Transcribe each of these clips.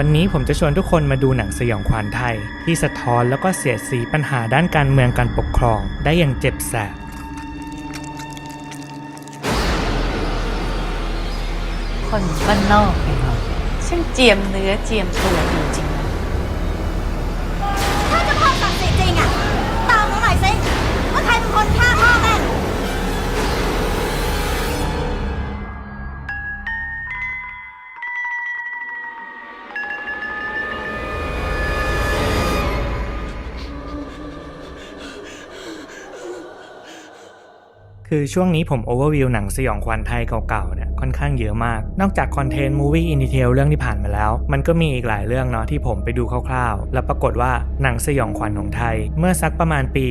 วันนี้ผมจะชวนทุกคนมาดูหนังสยองขวัญไทย ที่สะท้อนแล้วก็เสียดสีปัญหาด้านการเมืองการปกครอง ได้อย่างเจ็บแสบคนบ้านนอกอย่างเราช่างเจียมเนื้อเจียมตัวจริง คือช่วงนี้ผมโอเวอร์วิวหนังสยองขวัญไทยเก่าๆเนี่ยค่อนข้างเยอะมาก นอกจากคอนเทนต์มูวี่อินดีเทลเรื่องที่ผ่านมาแล้ว มันก็มีอีกหลายเรื่องเนาะที่ผมไปดูคร่าวๆ แล้วปรากฏว่าหนังสยองขวัญของไทย เมื่อสักประมาณปี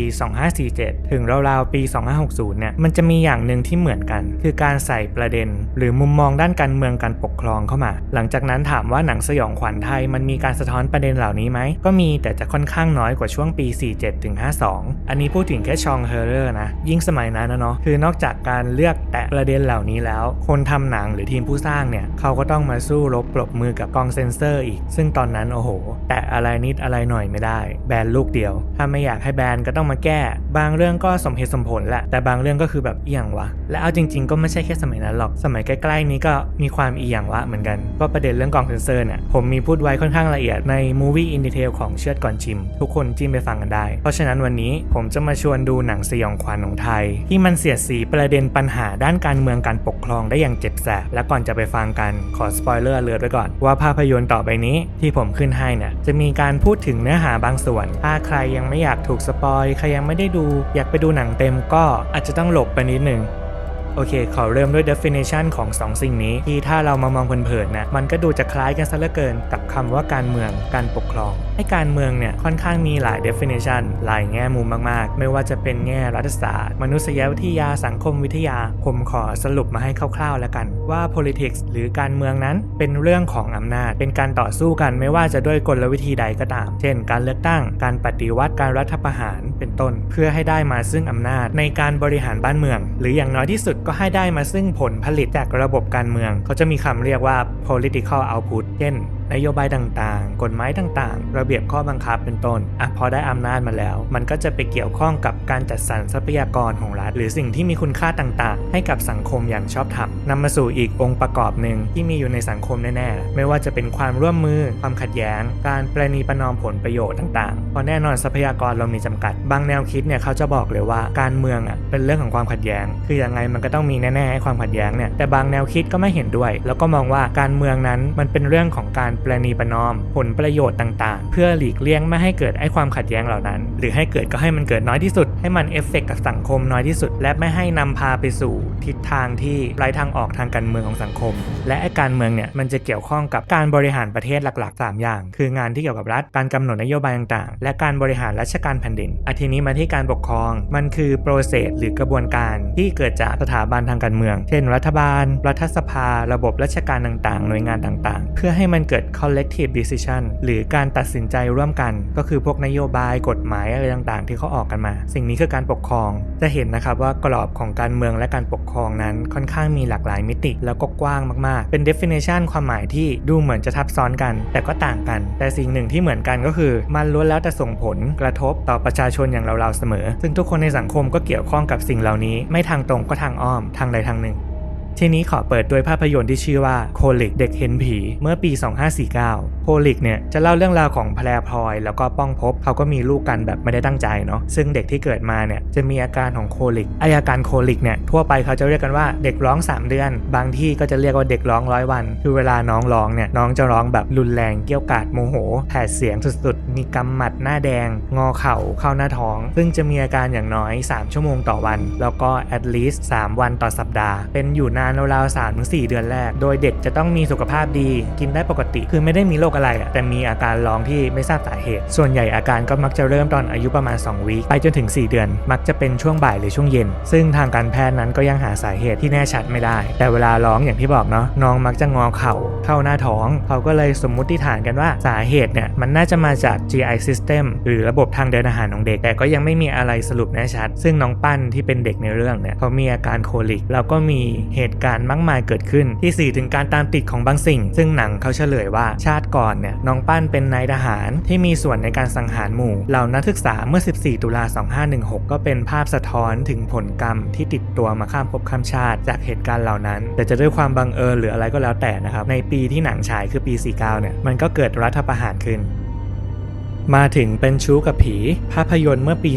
2547 ถึงราวๆปี 2560 เนี่ยมันจะมีอย่างหนึ่งที่เหมือนกัน คือการใส่ประเด็น หรือมุมมองด้านการเมืองการปกครองเข้ามา หลังจากนั้นถามว่าหนังสยองขวัญไทยมันมีการสะท้อนประเด็นเหล่านี้ไหมก็มีแต่จะค่อนข้างน้อยกว่าช่วงปี 47ถึง52 อันนี้พูดถึงแค่ชองเฮอร์เรอร์นะยิ่งสมัยนั้นนะเนาะคือนอกจากการเลือกแตะประเด็นเหล่านี้แล้ว คนทำหนังหรือทีมผู้สร้างเนี่ยเขาก็ต้องมาสู้รบปรบมือกับกองเซนเซอร์อีก ซึ่งตอนนั้นโอ้โห แตะอะไรนิดอะไรหน่อยไม่ได้ แบนลูกเดียว ถ้าไม่อยากให้แบนก็ต้องมาแก้ บางเรื่องก็สมเหตุสมผลแหละ แต่บางเรื่องก็คือแบบเอียงวะ และเอาจริง ๆ ก็ไม่ใช่แค่สมัยนั้นหรอก สมัยใกล้ๆนี้ก็มีความเอียงวะเหมือนกัน ก็ประเด็นเรื่องกองเซนเซอร์เนี่ยผมมีพูดไว้ค่อนข้างละเอียดใน Movie in Detail ของเชือดก่อนชิม ทุกคนจิ้มไปฟังกันได้ เพราะฉะนั้นวันนี้ผมจะมาชวนดูหนังสยองขวัญของไทย ที่มันเสียดสีประเด็นปัญหาด้านการเมืองการปกครองได้อย่างเจ็บแสบ และก่อนจะไปฟังกันขอสปอยเลอร์เลือดไว้ก่อน ว่าภาพยนตร์ต่อไปนี้ที่ผมขึ้นให้เนี่ยจะมีการพูดถึงเนื้อหาบางส่วน ถ้าใครยังไม่อยากถูกสปอยใครยังไม่ได้ดู อยากไปดูหนังเต็มก็อาจจะต้องหลบไปนิดนึง โอเค ขอเริ่มด้วย definition ของ 2 สิ่งนี้ ที่ถ้าเรามามองเผินๆนะมันก็ดูจะคล้ายกันซะเหลือเกินกับคำว่าการเมืองการปกครองให้การเมืองเนี่ยค่อนข้างมีหลาย definition หลายแง่มุมมากๆ ไม่ว่าจะเป็นแง่รัฐศาสตร์ มนุษยวิทยาสังคมวิทยา ผมขอสรุปมาให้คร่าวๆแล้วกันว่า politics หรือการเมืองนั้นเป็นเรื่องของอำนาจ เป็นการต่อสู้กันไม่ว่าจะด้วยกลวิธีใดก็ตาม เช่น การเลือกตั้งการปฏิวัติการรัฐประหารเป็นต้น เพื่อให้ได้มาซึ่งอำนาจในการบริหารบ้านเมือง หรืออย่างน้อยที่สุดก็ให้ได้มาซึ่งผลผลิตจากระบบการเมือง เขาจะมีคำเรียกว่า political output เช่น นโยบายต่างๆ กฎหมายต่างๆ ระเบียบข้อบังคับเป็นต้นอะพอได้อำนาจมาแล้ว มันก็จะไปเกี่ยวข้องกับการจัดสรรทรัพยากรของรัฐ หรือสิ่งที่มีคุณค่าต่างๆ ให้กับสังคมอย่างชอบธรรมนำมาสู่อีกองค์ประกอบหนึ่งที่มีอยู่ในสังคมแน่ๆ ไม่ว่าจะเป็นความร่วมมือ ความขัดแย้ง การประนีประนอมผลประโยชน์ต่างๆเพราะแน่นอนทรัพยากรเรามีจำกัด บางแนวคิดเนี่ยเขาจะบอกเลยว่าการเมืองอะเป็นเรื่องของความขัดแย้ง คือยังไงมันก็ต้องมีแน่ๆให้ความขัดแย้งเนี่ยแต่บางแนวคิดก็ไม่เห็นด้วย แล้วก็มองว่าการเมืองนั้นมันเป็นเรื่องของการประนีประนอม ผลประโยชน์ต่างๆ เพื่อหลีกเลี่ยงไม่ให้เกิดไอ้ความขัดแย้งเหล่านั้น หรือให้เกิดก็ให้มันเกิดน้อยที่สุด ให้มันเอฟเฟกต์กับสังคมน้อยที่สุด และไม่ให้นำพาไปสู่ทิศทางที่ไร้ทางออกทางการเมืองของสังคม และไอ้การเมืองเนี่ยมันจะเกี่ยวข้องกับการบริหารประเทศหลักๆ 3 อย่าง คืองานที่เกี่ยวกับรัฐการกำหนดนโยบายต่างๆ และการบริหารราชการแผ่นดินอาทีนี้มาที่การปกครอง มันคือโปรเซสหรือกระบวนการที่เกิดจากสถาบันทางการเมือง เช่น รัฐบาล รัฐสภา ระบบราชการต่างๆ หน่วยงานต่างๆ เพื่อให้มันเกิด collective decision หรือการตัดสินใจร่วมกัน ก็คือพวกนโยบายกฎหมายอะไรต่างๆ ที่เขาออกกันมา สิ่งนี้คือการปกครอง จะเห็นนะครับว่ากรอบของการเมืองและการปกครองนั้นค่อนข้างมีหลากหลายมิติ แล้วก็กว้างมากๆ เป็น definition ความหมายที่ดูเหมือนจะทับซ้อนกัน แต่ก็ต่างกัน แต่สิ่งหนึ่งที่เหมือนกันก็คือ มันล้วนแล้วแต่ส่งผลกระทบต่อประชาชนอย่างเราๆเสมอ ซึ่งทุกคนในสังคมก็เกี่ยวข้องกับสิ่งเหล่านี้ ไม่ทางตรงก็ทางอ้อมทางใดทางหนึ่ง ทีนี้ขอเปิดด้วยภาพยนตร์ที่ชื่อว่าโคลิกเด็กเห็นผีเมื่อปี 2549 โคลิกเนี่ยจะเล่าเรื่องราวของแพรพลอย แล้วก็ป้องพบเขาก็มีลูกกันแบบไม่ได้ตั้งใจเนาะซึ่งเด็กที่เกิดมาเนี่ยจะมีอาการของโคลิกไออาการโคลิกเนี่ยทั่วไปเขาจะเรียกกันว่าเด็กร้อง 3 เดือน บางที่ก็จะเรียกว่าเด็กร้องร้อยวัน คือเวลาน้องร้องเนี่ยน้องจะร้องแบบรุนแรงเกี้ยวกาดโมโหแผดเสียงสุดๆ มีกำหมัดหน้าแดง งอเข่าเข้าหน้าท้อง ซึ่งจะมีอาการอย่างน้อย 3 ชั่วโมงต่อวัน แล้วก็ at least 3 วันต่อสัปดาห์เป็นอยู่นานราวๆ3 4เดือนแรก โดยเด็กจะต้องมีสุขภาพดี กินได้ปกติ คือไม่ได้มีโรคอะไรอะแต่มีอาการร้องที่ไม่ทราบสาเหตุ ส่วนใหญ่อาการก็มักจะเริ่มตอนอายุประมาณ 2วีคไปจนถึง 4 เดือน มักจะเป็นช่วงบ่ายหรือช่วงเย็น ซึ่งทางการแพทย์นั้นก็ยังหาสาเหตุที่แน่ชัดไม่ได้ แต่เวลาร้องอย่างที่บอกเนาะน้องมักจะงอเข่าเข้าหน้าท้อง เขาก็เลยสมมุติฐานกันว่าสาเหตุเนี่ยมันน่าจะมาจาก GI System หรือระบบทางเดินอาหารของเด็ก แต่ก็ยังไม่มีอะไรสรุปแน่ชัด ซึ่งน้องปั้นที่เป็นเด็กในเรื่องเนี่ยเขามีอาการโคลิกแล้วก็มีเหตุการณ์มากมายเกิดขึ้น ที่สื่อถึงการตามติดของบางสิ่ง ซึ่งหนังเขาเฉลยว่าชาติก่อนเนี่ยน้องปั้นเป็นนายทหารที่มีส่วนในการสังหารหมู่เหล่านักศึกษาเมื่อ 14 ตุลา 2516 ก็เป็นภาพสะท้อนถึงผลกรรมที่ติดตัวมาข้ามภพข้ามชาติ จากเหตุการณ์เหล่านั้น แต่จะด้วยความบังเอิญหรืออะไรก็แล้วแต่นะครับในปีที่หนังฉายคือปี 49 เนี่ยมันก็เกิดรัฐประหารขึ้นมาถึงเป็นชู้กับผี ภาพยนตร์เมื่อปี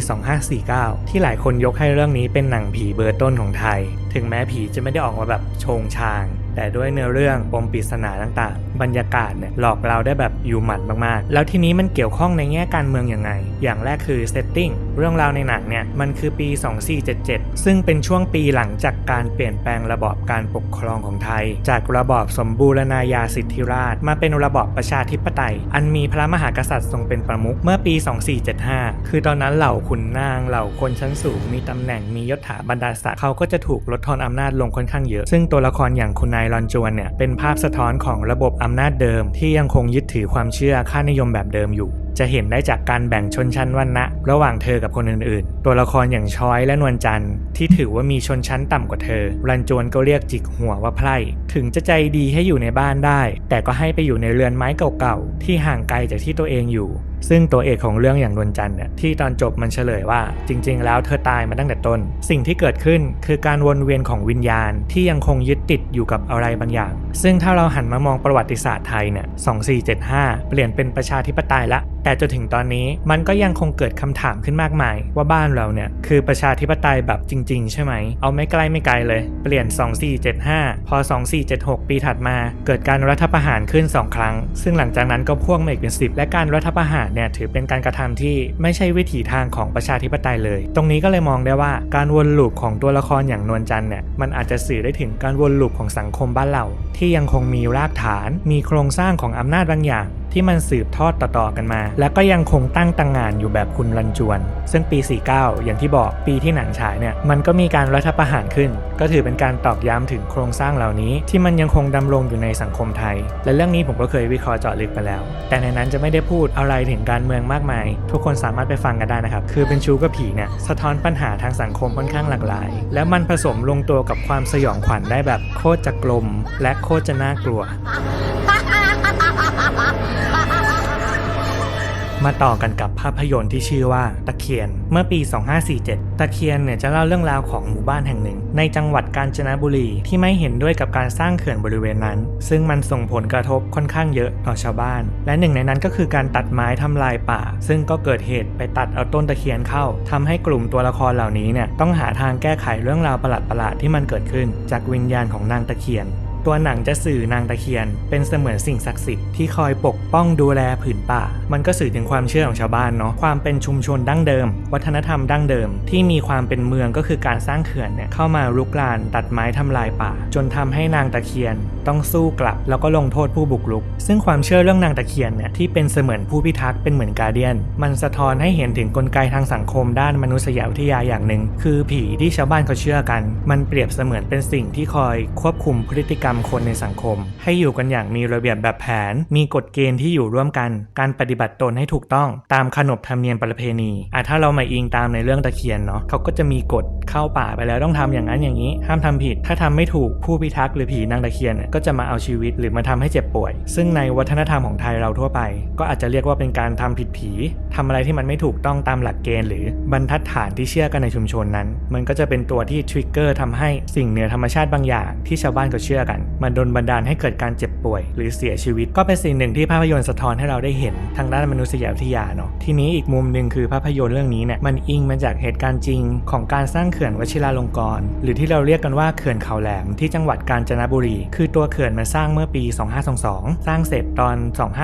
2549 ที่หลายคนยกให้เรื่องนี้เป็นหนังผีเบอร์ต้นของไทย ถึงแม้ผีจะไม่ได้ออกมาแบบโชงชาง แต่ด้วยเนื้อเรื่องปมปริศนาต่างๆ บรรยากาศเนี่ยหลอกเราได้แบบอยู่หมัดมากๆ แล้วทีนี้มันเกี่ยวข้องในแง่การเมืองอยังไง อย่างแรกคือเซตติ้งเรื่องราวในหนังเนี่ยมันคือปี 2477 ซึ่งเป็นช่วงปีหลังจากการเปลี่ยนแปลงระบอบการปกครองของไทย จากระบอบสมบูรณาญาสิทธิราช มาเป็นระบอบประชาธิปไตย อันมีพระมหากษัตริย์ทรงเป็นประมุขเมื่อปี 2475 คือตอนนั้นเหล่าขุนนางเหล่าคนชั้นสูงมีตำแหน่งมียศถาบรรดาศักดิ์เขาก็จะถูกลดทอนอำนาจลงค่อนข้างเยอะ ซึ่งตัวละครอย่างคุณนายลอนจวนเนี่ยเป็นภาพสะท้อนของระบบอำนาจเดิมที่ยังคงยึดถือความเชื่อค่านิยมแบบเดิมอยู่ จะเห็นได้จากการแบ่งชนชั้นวรรณะระหว่างเธอกับคนอื่นๆ ตัวละครอย่างช้อยและนวลจันทร์ที่ถือว่ามีชนชั้นต่ำกว่าเธอ รันจวนก็เรียกจิกหัวว่าไพร่ถึงจะใจดีให้อยู่ในบ้านได้ แต่ก็ให้ไปอยู่ในเรือนไม้เก่าๆที่ห่างไกลจากที่ตัวเองอยู่ ซึ่งตัวเอกของเรื่องอย่างนวลจันทร์เนี่ยที่ตอนจบมันเฉลยว่า จริง ๆ แล้วเธอตายมาตั้งแต่ต้น สิ่งที่เกิดขึ้นคือการวนเวียนของวิญญาณที่ยังคงยึดติดอยู่กับอะไรบางอย่าง ซึ่งถ้าเราหันมามองประวัติศาสตร์ไทยเนี่ย2475 เปลี่ยนเป็นประชาธิปไตยละแต่จนถึงตอนนี้มันก็ยังคงเกิดคำถามขึ้นมากมาย ว่าบ้านเราเนี่ยคือประชาธิปไตยแบบจริง ๆ ใช่ไหม เอาไม่ใกล้ไม่ไกลเลย เปลี่ยน 2475 พอ 2476 ปีถัดมา เกิดการรัฐประหารขึ้น 2 ครั้ง ซึ่งหลังจากนั้นก็พ่วงมาอีกเป็น 10 และการรัฐประหารเนี่ยถือเป็นการกระทำที่ไม่ใช่วิถีทางของประชาธิปไตยเลย ตรงนี้ก็เลยมองได้ว่าการวนลูปของตัวละครอย่างนวลจันทร์เนี่ยมันอาจจะสื่อได้ถึงการวนลูปของสังคมบ้านเรา ที่ยังคงมีรากฐาน มีโครงสร้างของอำนาจบางอย่าง ที่มันสืบทอดต่อๆกันมา และก็ยังคงตั้งตังงานอยู่แบบคุณรันจวน ซึ่งปี 49 อย่างที่บอกปีที่หนังฉายเนี่ยมันก็มีการรัฐประหารขึ้น ก็ถือเป็นการตอกย้ำถึงโครงสร้างเหล่านี้ ที่มันยังคงดำรงอยู่ในสังคมไทย และเรื่องนี้ผมก็เคยวิเคราะห์เจาะลึกไปแล้ว แต่ในนั้นจะไม่ได้พูดอะไรถึงการเมืองมากมาย ทุกคนสามารถไปฟังกันได้นะครับคือเป็นชูกับผีเนี่ยสะท้อนปัญหาทางสังคมค่อนข้างหลากหลาย แล้วมันผสมลงตัวกับความสยองขวัญได้แบบโคตรจะกลม และโคตรจะน่ากลัว มาต่อกันกับภาพยนตร์ที่ชื่อว่าตะเคียน เมื่อปี 2547 ตะเคียนเนี่ยจะเล่าเรื่องราวของหมู่บ้านแห่งหนึ่ง ในจังหวัดกาญจนบุรีที่ไม่เห็นด้วยกับการสร้างเขื่อนบริเวณนั้น ซึ่งมันส่งผลกระทบค่อนข้างเยอะต่อชาวบ้าน และหนึ่งในนั้นก็คือการตัดไม้ทำลายป่า ซึ่งก็เกิดเหตุไปตัดเอาต้นตะเคียนเข้าทำให้กลุ่มตัวละครเหล่านี้เนี่ยต้องหาทางแก้ไขเรื่องราวประหลาดๆที่มันเกิดขึ้น จากวิญญาณของนางตะเคียน ตัวหนังจะสื่อนางตะเคียน เป็นเสมือนสิ่งศักดิ์สิทธิ์ที่คอยปกป้องดูแลผืนป่า มันก็สื่อถึงความเชื่อของชาวบ้านเนาะความเป็นชุมชนดั้งเดิม วัฒนธรรมดั้งเดิม ที่มีความเป็นเมืองก็คือการสร้างเขื่อนเนี่ยเข้ามารุกรานตัดไม้ทำลายป่า จนทำให้นางตะเคียน ต้องสู้กลับ แล้วก็ลงโทษผู้บุกรุก ซึ่งความเชื่อเรื่องนางตะเคียนเนี่ยที่เป็นเสมือนผู้พิทักษ์เป็นเหมือนการเดียน มันสะท้อนให้เห็นถึงกลไกทางสังคมด้านมนุษยวิทยาอย่างหนึ่ง คือผีที่ชาวบ้านเขาเชื่อกัน มันเปรียบเสมือนเป็นสิ่งที่คอยควบคุมพฤติกรรมคนในสังคม ให้อยู่กันอย่างมีระเบียบแบบแผน มีกฎเกณฑ์ที่อยู่ร่วมกัน การปฏิบัติตนให้ถูกต้อง ตามขนบธรรมเนียมประเพณีอะถ้าเรามาอิงตามในเรื่องตะเคียนเนาะเขาก็จะมีกฎเข้าป่าไปแล้วต้องทำอย่างนั้นอย่างนี้ ห้ามทำผิด ถ้าทำไม่ถูกผู้พิทักษ์หรือผีนางตะเคียนก็จะมาเอาชีวิตหรือมาทำให้เจ็บป่วย ซึ่งในวัฒนธรรมของไทยเราทั่วไป ก็อาจจะเรียกว่าเป็นการทำผิดผีทำอะไรที่มันไม่ถูกต้องตามหลักเกณฑ์ หรือบรรทัดฐานที่เชื่อกันในชุมชนนั้น มันก็จะเป็นตัวที่ทริกเกอร์ทำให้สิ่งเหนือธรรมชาติบางอย่างที่ชาวบ้านเขาเชื่อกันมันดลบันดาลให้เกิดการเจ็บป่วย หรือเสียชีวิตก็เป็นสิ่งหนึ่งที่ภาพยนตร์สะท้อนให้เราได้เห็นทางด้านมนุษยวิทยาเนาะทีนี้อีกมุมหนึ่งคือภาพยนตร์เรื่องนี้เนี่ยมันอิงมาจากเหตุการณ์จริง ของการสร้างเขื่อนวชิราลงกรณ์หรือที่เราเรียกกันว่าเขื่อนเขาแหลมที่จังหวัดกาญจนบุรี คือตัวเขื่อนมันสร้างเมื่อปี 2522 สร้างเสร็จตอน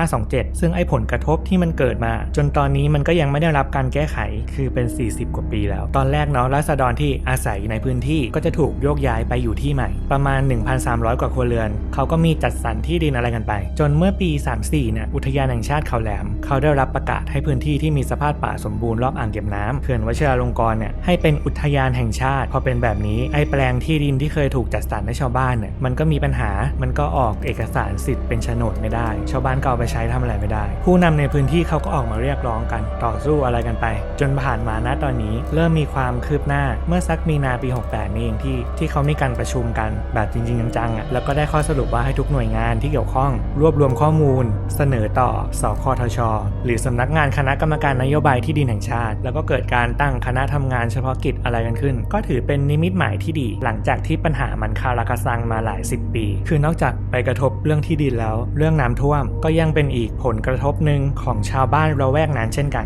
2527 ซึ่งไอ้ผลกระทบที่มันเกิดมา จนตอนนี้มันก็ยังไม่ได้รับการแก้ไขคือเป็น 40 กว่าปีแล้ว ตอนแรกเนาะรัษฎรที่อาศัยในพื้นที่ก็จะถูกโยกย้ายไปอยู่ที่ใหม่ ประมาณ 1,300กว่าับครัวเรือน เขาก็มีจัดสรรที่ดินอะไรกันไป จนเมื่อปี 34เนี่ยอุทยานแห่งชาติเขาแหลม เขาได้รับประกาศให้พื้นที่ที่มีสภาพป่าสมบูรณ์รอบอ่างเก็บน้ำเขื่อนวชิราลงกรณ์เนี่ยให้เป็นอุทยานแห่งชาติ พอเป็นแบบนี้ไอ้แปลงที่ดินที่เคยถูกจัดสรรให้ชาวบ้านเนี่ยมันก็มีปัญหามันก็ออกเอกสารสิทธิ์เป็นโฉนดไม่ได้ ชาวบ้านก็เอาไปใช้ทำอะไรไม่ได้ ผู้นำในพื้นที่เขาก็ออกมาเรียกร้องกันต่อสู้อะไรกันไป จนผ่านมาณตอนนี้ เริ่มมีความคืบหน้าเมื่อสักมีนาปี 68นี่เองที่ที่เขามีการประชุมกันแบบจริงๆจังๆอะแล้วก็ได้ข้อสรุปว่าให้ทุกหน่วยงานที่เกี่ยวข้อง รวบรวมข้อมูล เสนอต่อสคอทช หรือสำนักงานคณะกรรมการนโยบายที่ดินแห่งชาติ แล้วก็เกิดการตั้งคณะทำงานเฉพาะกิจอะไรกันขึ้น ก็ถือเป็นนิมิตหมายที่ดี หลังจากที่ปัญหามันคาราคาซังมาหลายสิบปี คือนอกจากไปกระทบเรื่องที่ดินแล้ว เรื่องน้ำท่วม ก็ยังเป็นอีกผลกระทบหนึ่งของชาวบ้านระแวกนั้นเช่นกัน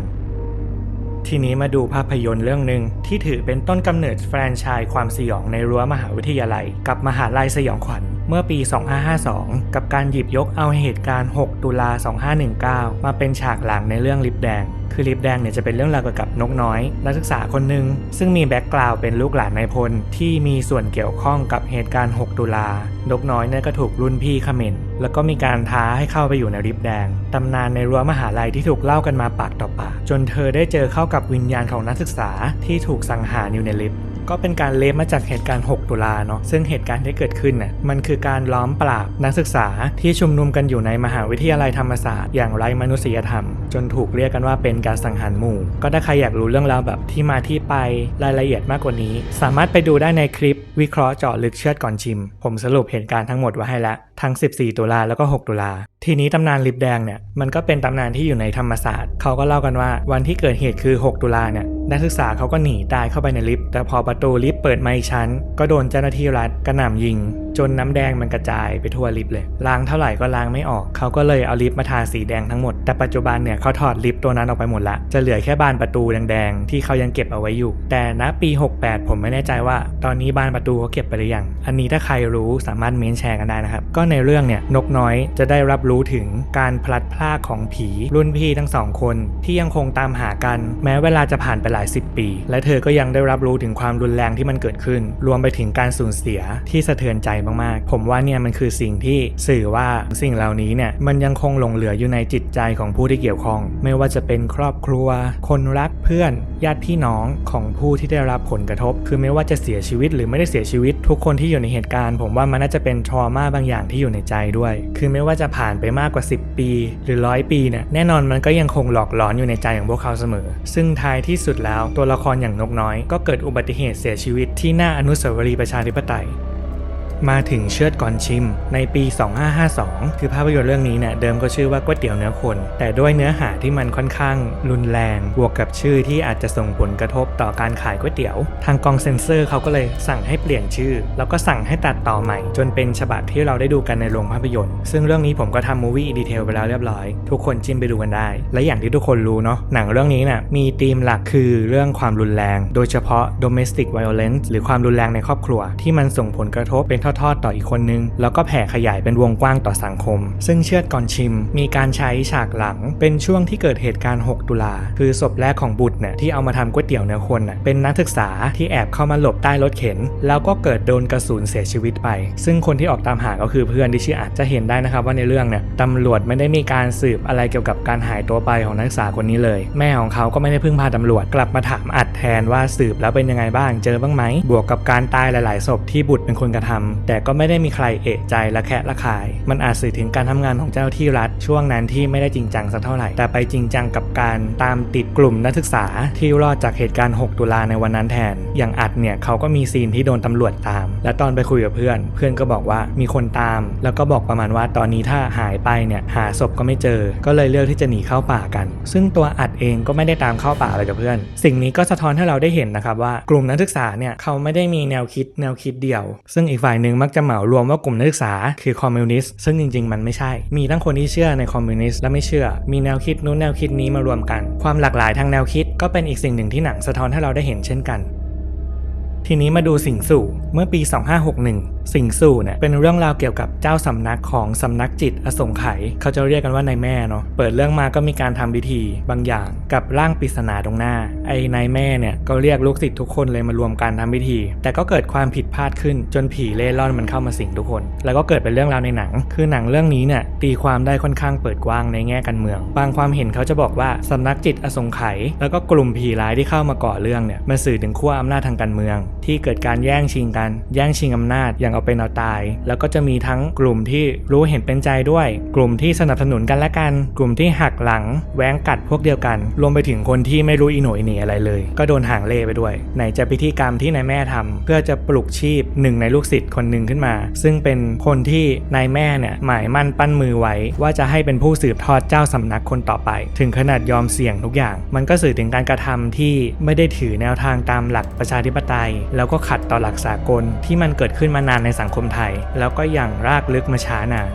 ทีนี้มาดูภาพยนตร์เรื่องหนึ่งที่ถือเป็นต้นกำเนิดแฟรนไชส์ความสยองในรั้วมหาวิทยาลัย กับมหาลัยสยองขวัญเมื่อปี 2552 กับการหยิบยกเอาเหตุการณ์ 6 ตุลา 2519 มาเป็นฉากหลังในเรื่องลิฟต์แดง คือลิฟต์แดงเนี่ยจะเป็นเรื่องราวเกี่ยวกับนกน้อย นักศึกษาคนหนึ่งซึ่งมีแบ็กกราวด์เป็นลูกหลานนายพลที่มีส่วนเกี่ยวข้องกับเหตุการณ์ 6 ตุลานกน้อยเนี่ยก็ถูกรุ่นพี่เขม่น แล้วก็มีการท้าให้เข้าไปอยู่ในลิฟต์แดง ตำนานในรั้วมหาลัยที่ถูกเล่ากันมาปากต่อปาก จนเธอได้เจอเข้ากับวิญญาณของนักศึกษาที่ถูกสังหารอยู่ในลิฟต์ก็เป็นการเลฟมาจากเหตุการณ์ 6 ตุลาเนาะซึ่งเหตุการณ์ที่เกิดขึ้นน่ะมันคือการล้อมปราบนักศึกษาที่ชุมนุมกันอยู่ในมหาวิทยาลัยธรรมศาสตร์อย่างไร้มนุษยธรรม จนถูกเรียกกันว่าเป็นการสังหารหมู่ ก็ถ้าใครอยากรู้เรื่องราวแบบที่มาที่ไปรายละเอียดมากกว่านี้ สามารถไปดูได้ในคลิปวิเคราะห์เจาะลึกเชือดก่อนชิม ผมสรุปเหตุการณ์ทั้งหมดไว้ให้แล้ว ทั้ง 14 ตุลาแล้วก็ 6 ตุลา ทีนี้ตำนานลิฟต์แดงเนี่ยมันก็เป็นตำนานที่อยู่ในธรรมศาสตร์ เขาก็เล่ากันว่าวันที่เกิดเหตุคือ 6 ตุลาเนี่ยนักศึกษาเขาก็หนีตายเข้าไปในลิฟต์แต่พอประตูลิฟต์เปิดมาอีกชั้น ก็โดนเจ้าหน้าที่รัฐกระหน่ำยิง จนน้ำแดงมันกระจายไปทั่วลิฟต์เลยล้างเท่าไหร่ก็ล้างไม่ออก เขาก็เลยเอาลิฟต์มาทาสีแดงทั้งหมดแต่ปัจจุบันเนี่ยเขาถอดลิฟต์ตัวนั้นออกไปหมดละจะเหลือแค่บานประตูแดงๆที่เขายังเก็บเอาไว้อยู่ แต่ณปี 68 ผมไม่แน่ใจว่า ตอนนี้บานประตูเขาเก็บไปหรือยังอันนี้ถ้าใครรู้สามารถเมนแชร์กันได้นะครับก็ในเรื่องเนี่ยนกน้อยจะได้รับรู้ถึงการพลัดพรากของผีรุ่นพี่ทั้งสองคน ที่ยังคงตามหากัน แม้เวลาจะผ่านไปหลายสิบปี และเธอก็ยังได้รับรู้ถึงความรุนแรงที่มันเกิดขึ้น รวมไปถึงการสูญเสียที่สะเทือนใจมากๆ ผมว่าเนี่ยมันคือสิ่งที่สื่อว่าสิ่งเหล่านี้เนี่ยมันยังคงหลงเหลืออยู่ในจิตใจของผู้ที่เกี่ยวข้อง ไม่ว่าจะเป็นครอบครัว คนรักเพื่อนญาติพี่น้องของผู้ที่ได้รับผลกระทบ คือไม่ว่าจะเสียชีวิตหรือไม่ได้เสียชีวิต ทุกคนที่อยู่ในเหตุการณ์ ผมว่ามันน่าจะเป็นทรมาบางอย่างที่อยู่ในใจด้วย คือไม่ว่าจะผ่านไปมากกว่า 10 ปี หรือร้อยปีเนี่ยแน่นอนมันก็ยังคงหลอกหลอนอยู่ในใจของพวกเขาเสมอ ซึ่งท้ายที่สุดแล้วตัวละครอย่างนกน้อย ก็เกิดอุบัติเหตุเสียชีวิตที่หน้าอนุสาวรีย์ประชาธิปไตย มาถึงเชือดก่อนชิมในปี 2552 คือภาพยนตร์เรื่องนี้เนี่ยเดิมก็ชื่อว่าก๋วยเตี๋ยวเนื้อคน แต่ด้วยเนื้อหาที่มันค่อนข้างรุนแรง บวกกับชื่อที่อาจจะส่งผลกระทบต่อการขายก๋วยเตี๋ยว ทางกองเซ็นเซอร์เขาก็เลยสั่งให้เปลี่ยนชื่อ แล้วก็สั่งให้ตัดต่อใหม่ จนเป็นฉบับที่เราได้ดูกันในโรงภาพยนตร์ ซึ่งเรื่องนี้ผมก็ทำมูวี่ดีเทลไปแล้วเรียบร้อย ทุกคนจิ้มไปดูกันได้ และอย่างที่ทุกคนรู้เนาะหนังเรื่องนี้น่ะมีธีมหลักคือเรื่องความรุนแรง โดยเฉพาะ domestic violence หรือความรุนแรงในครอบครัว ที่มันส่งผลกระทบเป็นทอดๆ ต่ออีกคนนึง แล้วก็แผ่ขยายเป็นวงกว้างต่อสังคม ซึ่งเชือดก่อนชิม มีการใช้ฉากหลัง เป็นช่วงที่เกิดเหตุการณ์ 6 ตุลา คือศพแรกของบุตรเนี่ยที่เอามาทำก๋วยเตี๋ยวเนื้อคนน่ะเป็นนักศึกษาที่แอบเข้ามาหลบใต้รถเข็น แล้วก็เกิดโดนกระสุนเสียชีวิตไป ซึ่งคนที่ออกตามหาก็คือเพื่อนที่ชื่ออาจจะเห็นได้นะครับว่าในเรื่องเนี่ยตำรวจไม่ได้มีการสืบอะไรเกี่ยวกับการหายตัวไปของนักศึกษาคนนี้เลย แม่ของเขาก็ไม่ได้พึ่งพาตำรวจกลับมาถามอัดแทนว่าสืบแล้วเป็นยังไงบ้างเจอบ้างไหมบวกกับการตายหลาย ๆ ศพที่บุตรเป็นคนกระทำแต่ก็ไม่ได้มีใครเอะใจและแคะระคาย มันอาจสื่อถึงการทำงานของเจ้าที่รัฐช่วงนั้นที่ไม่ได้จริงจังสักเท่าไหร่ แต่ไปจริงจังกับการตามติดกลุ่มนักศึกษาที่รอดจากเหตุการณ์ 6 ตุลาในวันนั้นแทน อย่างอัดเนี่ยเขาก็มีซีนที่โดนตำรวจตาม และตอนไปคุยกับเพื่อน เพื่อนก็บอกว่ามีคนตาม แล้วก็บอกประมาณว่าตอนนี้ถ้าหายไปเนี่ยหาศพก็ไม่เจอ ก็เลยเลือกที่จะหนีเข้าป่ากัน ซึ่งตัวอัดเองก็ไม่ได้ตามเข้าป่าอะไรกับเพื่อน สิ่งนี้ก็สะท้อนให้เราได้เห็นนะครับว่ากลุ่มนักศึกษาเนี่ยเขาไม่ได้มีแนวคิดแนวคิดเดียว ซึ่งอีกฝ่ายหนึ่งมักจะเหมารวมว่ากลุ่มนักศึกษาคือคอมมิวนิสต์ซึ่งจริงๆ มันไม่ใช่ มีทั้งคนที่เชื่อในคอมมิวนิสต์และไม่เชื่อ มีแนวคิดนู้นแนวคิดนี้มารวมกัน ความหลากหลายทางแนวคิดก็เป็นอีกสิ่งหนึ่งที่หนังสะท้อนให้เราได้เห็นเช่นกัน ทีนี้มาดูสิงสู่เมื่อปี 2561 สิงสู่เนี่ยเป็นเรื่องราวเกี่ยวกับเจ้าสำนักของสำนักจิตอสงไขยเขาจะเรียกกันว่านายแม่เนาะเปิดเรื่องมาก็มีการทำพิธีบางอย่างกับร่างปริศนาตรงหน้า ไอ้นายแม่เนี่ยก็เรียกลูกศิษย์ทุกคนเลยมารวมการทำพิธี แต่ก็เกิดความผิดพลาดขึ้นจนผีเล่ร่อนมันเข้ามาสิงทุกคน แล้วก็เกิดเป็นเรื่องราวในหนัง คือหนังเรื่องนี้เนี่ยตีความได้ค่อนข้างเปิดกว้างในแง่การเมือง บางความเห็นเขาจะบอกว่าสำนักจิตอสงไขยแล้วก็กลุ่มผีร้ายที่เข้ามาก่อเรื่องเนี่ยมันสื่อถึงขั้วอำนาจทางการเมืองที่เกิดการแย่งชิงกัน แย่งชิงอำนาจอย่างเอาเป็นเอาตาย แล้วก็จะมีทั้งกลุ่มที่รู้เห็นเป็นใจด้วย กลุ่มที่สนับสนุนกันและกัน กลุ่มที่หักหลังแว้งกัดพวกเดียวกัน รวมไปถึงคนที่ไม่รู้อีโหน่อีเหน่อะไรเลย ก็โดนห่างเล่ไปด้วยไหนจะพิธีกรรมที่นายแม่ทำเพื่อจะปลุกชีพหนึ่งในลูกศิษย์คนหนึ่งขึ้นมา ซึ่งเป็นคนที่นายแม่เนี่ยหมายมั่นปั้นมือไว้ ว่าจะให้เป็นผู้สืบทอดเจ้าสำนักคนต่อไป ถึงขนาดยอมเสี่ยงทุกอย่าง มันก็สื่อถึงการกระทำที่ไม่ได้ถือแนวทางตามหลักประชาธิปไตยแล้วก็ขัดต่อหลักสากลที่มันเกิดขึ้นมานานในสังคมไทย แล้วก็อย่างรากลึกมาช้านาน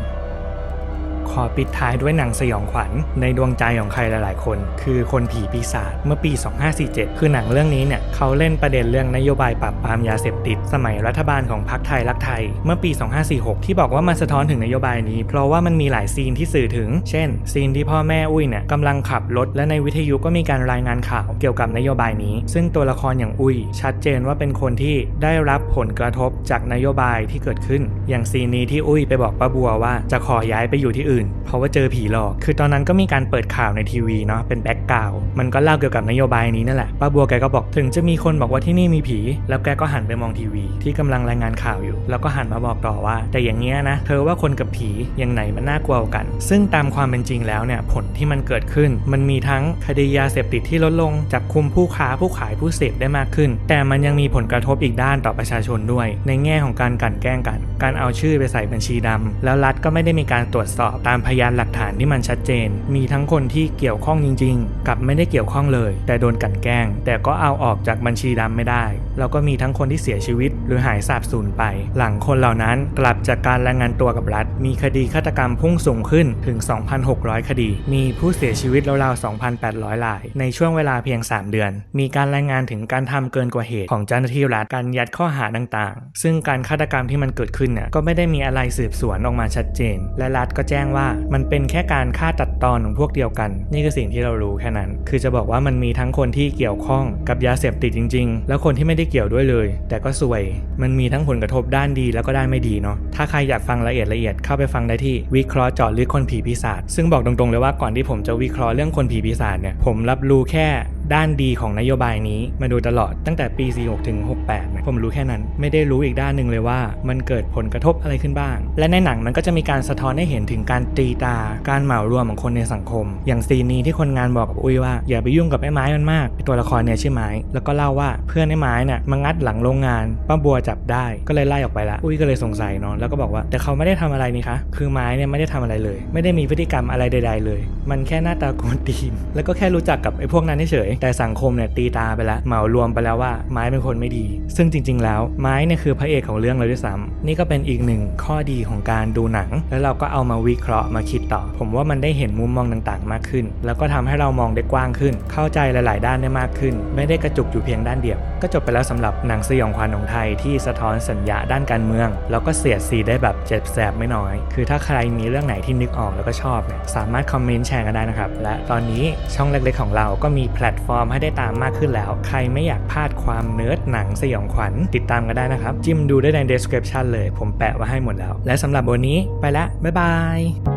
อปิดท้ายด้วยหนังสยองขวัญในดวงใจของใครหลายๆ คน คือคนผีปีศาจเมื่อปี 2547 คือหนังเรื่องนี้เนี่ยเขาเล่นประเด็นเรื่องนโยบายปราบปรามยาเสพติด สมัยรัฐบาลของพรรคไทยรักไทย เมื่อปี 2546 ที่บอกว่ามันสะท้อนถึงนโยบายนี้ เพราะว่ามันมีหลายซีนที่สื่อถึง เช่น ซีนที่พ่อแม่อุ้ยเนี่ยกำลังขับรถและในวิทยุก็มีการรายงานข่าวเกี่ยวกับนโยบายนี้ ซึ่งตัวละครอย่างอุ้ย ชัดเจนว่าเป็นคนที่ได้รับผลกระทบจากนโยบายที่เกิดขึ้น อย่างซีนนี้ที่อุ้ยไปบอกป้าบัวว่าจะขอย้ายไปอยู่ที่อื่นเพราะว่าเจอผีหลอก คือตอนนั้นก็มีการเปิดข่าวในทีวีเนาะเป็นแบ็กกราวมันก็เล่าเกี่ยวกับนโยบายนี้นั่นแหละป้าบัวแกก็บอกถึงจะมีคนบอกว่าที่นี่มีผี แล้วแกก็หันไปมองทีวี ที่กำลังรายงานข่าวอยู่ แล้วก็หันมาบอกต่อว่า แต่อย่างเงี้ยนะเธอว่าคนกับผีอย่างไหนมันน่ากลัวกัน ซึ่งตามความเป็นจริงแล้วเนี่ยผลที่มันเกิดขึ้น มันมีทั้งคดียาเสพติดที่ลดลงจับคุมผู้ค้าผู้ขายผู้เสพได้มากขึ้น แต่มันยังมีผลกระทบอีกด้านต่อประชาชนด้วย ในแง่ของการกลั่นแกล้งกัน การเอาชื่อไปใส่บัญชีดำแล้วรัฐก็ไม่ได้มีการตรวจสอบตามพยานหลักฐานที่มันชัดเจน มีทั้งคนที่เกี่ยวข้องจริง ๆ กับไม่ได้เกี่ยวข้องเลย แต่โดนกลั่นแกล้ง แต่ก็เอาออกจากบัญชีดำไม่ได้ แล้วก็มีทั้งคนที่เสียชีวิต หรือหายสาบสูญไป หลังคนเหล่านั้นกลับจากการรายงานตัวกับรัฐ มีคดีฆาตกรรมพุ่งสูงขึ้นถึง 2,600 คดี มีผู้เสียชีวิตราวๆ 2,800ราย ในช่วงเวลาเพียง 3 เดือน มีการรายงานถึงการทำเกินกว่าเหตุของเจ้าหน้าที่รัฐการยัดข้อหาต่างๆ ซึ่งการฆาตกรรมที่มันเกิดขึ้นเนี่ยก็ไม่ได้มีอะไรสืบสวนออกมาชัดเจน และรัฐก็แจ้งว่ามันเป็นแค่การฆ่าตัดตอนของพวกเดียวกัน นี่คือสิ่งที่เรารู้แค่นั้น คือจะบอกว่ามันมีทั้งคนที่เกี่ยวข้องกับยาเสพติดจริง ๆ แล้วคนที่ไม่ได้เกี่ยวด้วยเลย แต่ก็ซวย มันมีทั้งผลกระทบด้านดีแล้วก็ด้านไม่ดีเนาะถ้าใครอยากฟังละเอียดละเอียดเข้าไปฟังได้ที่วิเคราะห์เจาะลึกคนผีปีศาจซึ่งบอกตรงๆเลยว่าก่อนที่ผมจะวิเคราะห์เรื่องคนผีปีศาจเนี่ยผมรับรู้แค่ด้านดีของนโยบายนี้มาโดยตลอดตั้งแต่ปี 46 ถึง 68 นะผมรู้แค่นั้น ไม่ได้รู้อีกด้านหนึ่งเลยว่า มันเกิดผลกระทบอะไรขึ้นบ้าง และในหนังมันก็จะมีการสะท้อนให้เห็นถึงการตีตา การเหมารวมของคนในสังคม อย่างซีนนี้ที่คนงานบอกกับอุ้ยว่าอย่าไปยุ่งกับไอ้ไม้มันมากตัวละครเนี่ยชื่อไม้ แล้วก็เล่าว่าเพื่อนไอ้ไม้เนี่ยมางัดหลังโรงงานป้าบัวจับได้ก็เลยไล่ออกไปละอุ้ยก็เลยสงสัยเนาะแล้วก็บอกว่า แต่เขาไม่ได้ทำอะไรนี่คะคือไม้เนี่ยไม่ได้ทำอะไรเลย ไม่ได้มีพฤติกรรมอะไรใด ๆ เลย มันแค่หน้าตากวนตีนแล้วก็แค่รู้จักกับไอ้พวกนั้นเฉยๆ แต่สังคมเนี่ยตีตาไปแล้วเหมารวมไปแล้วว่าไม้เป็นคนไม่ดี ซึ่งจริง ๆ แล้วไม้เนี่ยคือพระเอกของเรื่องเลยด้วยซ้ำนี่ก็เป็นอีกหนึ่งข้อดีของการดูหนัง แล้วเราก็เอามาวิเคราะห์มาคิดต่อ ผมว่ามันได้เห็นมุมมองต่างๆ มากขึ้น แล้วก็ทำให้เรามองได้กว้างขึ้น เข้าใจหลาย ๆ ด้านได้มากขึ้น ไม่ได้กระจุกอยู่เพียงด้านเดียว ก็จบไปแล้วสำหรับหนังสยองขวัญของไทยที่สะท้อนสัญญาด้านการเมือง แล้วก็เสียดสีได้แบบเจ็บแสบไม่น้อย คือถ้าใครมีเรื่องไหนที่นึกออกแล้วก็ชอบเนี่ยสามารถคอมเมนต์แชร์กันได้นะครับและตอนนี้ช่องเล็ก ๆ ของเราก็มีแพลตฟอร์มให้ได้ตามมากขึ้นแล้ว ใครไม่อยากพลาดความเนิร์ดหนังสยองขวัญติดตามกันได้นะครับ จิ้มดูได้ใน description เลย ผมแปะไว้ให้หมดแล้ว และสำหรับวันนี้ไปละบ๊ายบาย